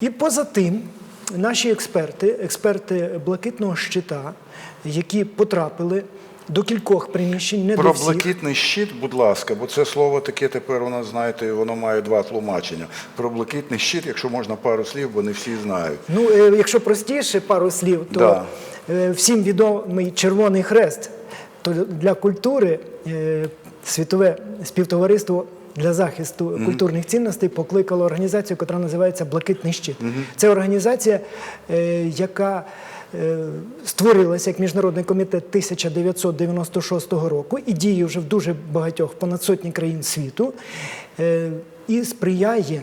І поза тим, наші експерти, експерти блакитного щита, які потрапили до кількох приміщень, не до Про всіх. блакитний щит, будь ласка, бо це слово таке тепер у нас, знаєте, воно має два тлумачення. Про блакитний щит, якщо можна пару слів, бо не всі знають. Ну, е, якщо простіше пару слів, то Да. е, всім відомий Червоний Хрест. То для культури е, світове співтовариство для захисту культурних цінностей покликало організацію, яка називається Блакитний щит. Це організація, е, яка е, створилася як міжнародний комітет 1996 року і діє вже в дуже багатьох понад сотні країн світу е, і сприяє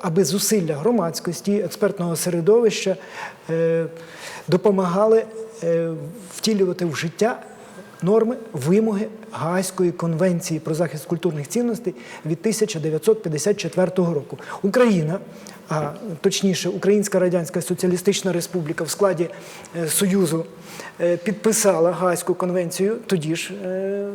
аби зусилля громадськості, експертного середовища допомагали втілювати в життя норми, вимоги Гаазької конвенції про захист культурних цінностей від 1954 року. Україна, а точніше, Українська Радянська Соціалістична Республіка в складі е, Союзу е, підписала Гаазьку конвенцію тоді ж. е,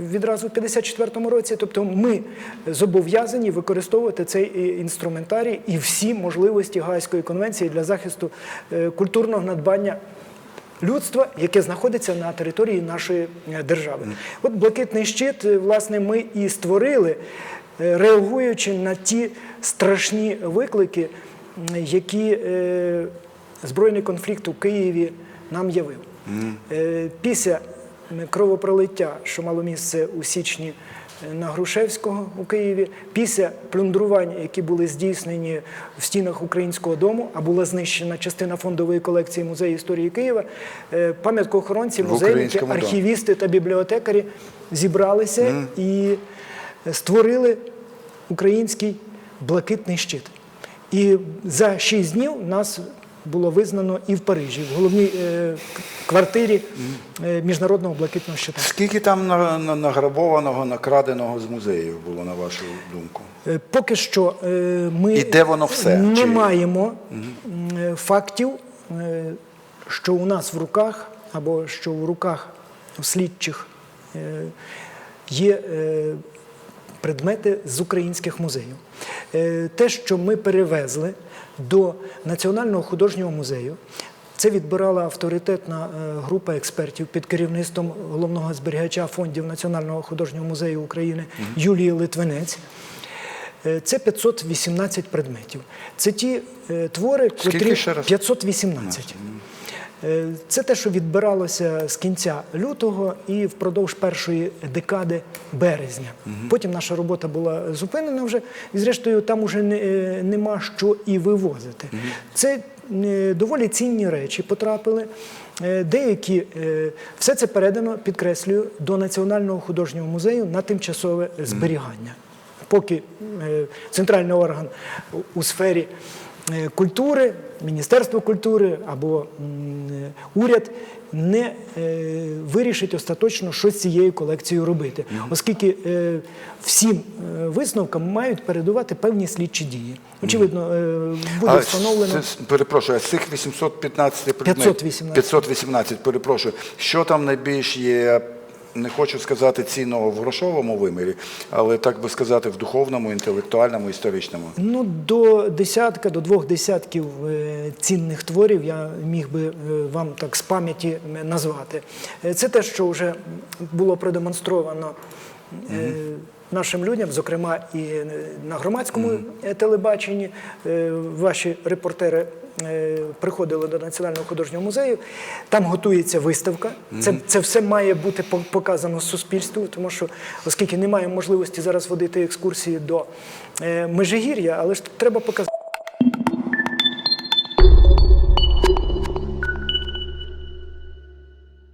Відразу в 54-му році, тобто ми зобов'язані використовувати цей інструментарій і всі можливості Гаазької конвенції для захисту культурного надбання людства, яке знаходиться на території нашої е, держави. От блакитний щит, е, власне, ми і створили, е, реагуючи на ті страшні виклики, які збройний конфлікт у Києві нам явив. Після кровопролиття, що мало місце у січні на Грушевського у Києві, після плюндрувань, які були здійснені в стінах Українського дому, а була знищена частина фондової колекції музею історії Києва, е, пам'яткоохоронці, музейники, архівісти та бібліотекарі зібралися і створили український блакитний щит. І за шість днів нас було визнано і в Парижі, в головній е, квартирі е, міжнародного блакитного щита. Скільки там на- на- награбованого, накраденого з музеїв було, на вашу думку? Е, Поки що е, ми І де воно все? не Чи- маємо м, е, фактів, е, що у нас в руках або що в руках у слідчих е, є е, предмети з українських музеїв. Е, Те, що ми перевезли до Національного художнього музею, це відбирала авторитетна е, група експертів під керівництвом головного зберігача фондів Національного художнього музею України Юлії Литвинець. Е, Це 518 предметів. Це ті твори, котрі ще раз? 518. Е, Це те, що відбиралося з кінця лютого і впродовж першої декади березня. Потім наша робота була зупинена вже, і зрештою там вже не, е, нема що і вивозити. Це е, доволі цінні речі потрапили. Деякі все це передано, підкреслюю, до Національного художнього музею на тимчасове зберігання. Поки центральний орган у- сфері культури, Міністерство культури або е, уряд не е, вирішить остаточно, що з цією колекцією робити, оскільки е, всім е, висновкам мають передувати певні слідчі дії. Очевидно, е, буде встановлено. перепрошую, а з цих 815 предметів, 518. 518, перепрошую, що там найбільш є, не хочу сказати цінного в грошовому вимірі, але так би сказати, в духовному, інтелектуальному, історичному. Ну, до десятка, до двох десятків е, цінних творів я міг би е, вам так з пам'яті е, назвати. Це те, що вже було продемонстровано нашим людям, зокрема і на громадському е, телебаченні. Е, Ваші репортери приходили до Національного художнього музею. Там готується виставка. Це, це все має бути показано суспільству, тому що, оскільки немає можливості зараз водити екскурсії до е, Межигір'я, але ж треба показати.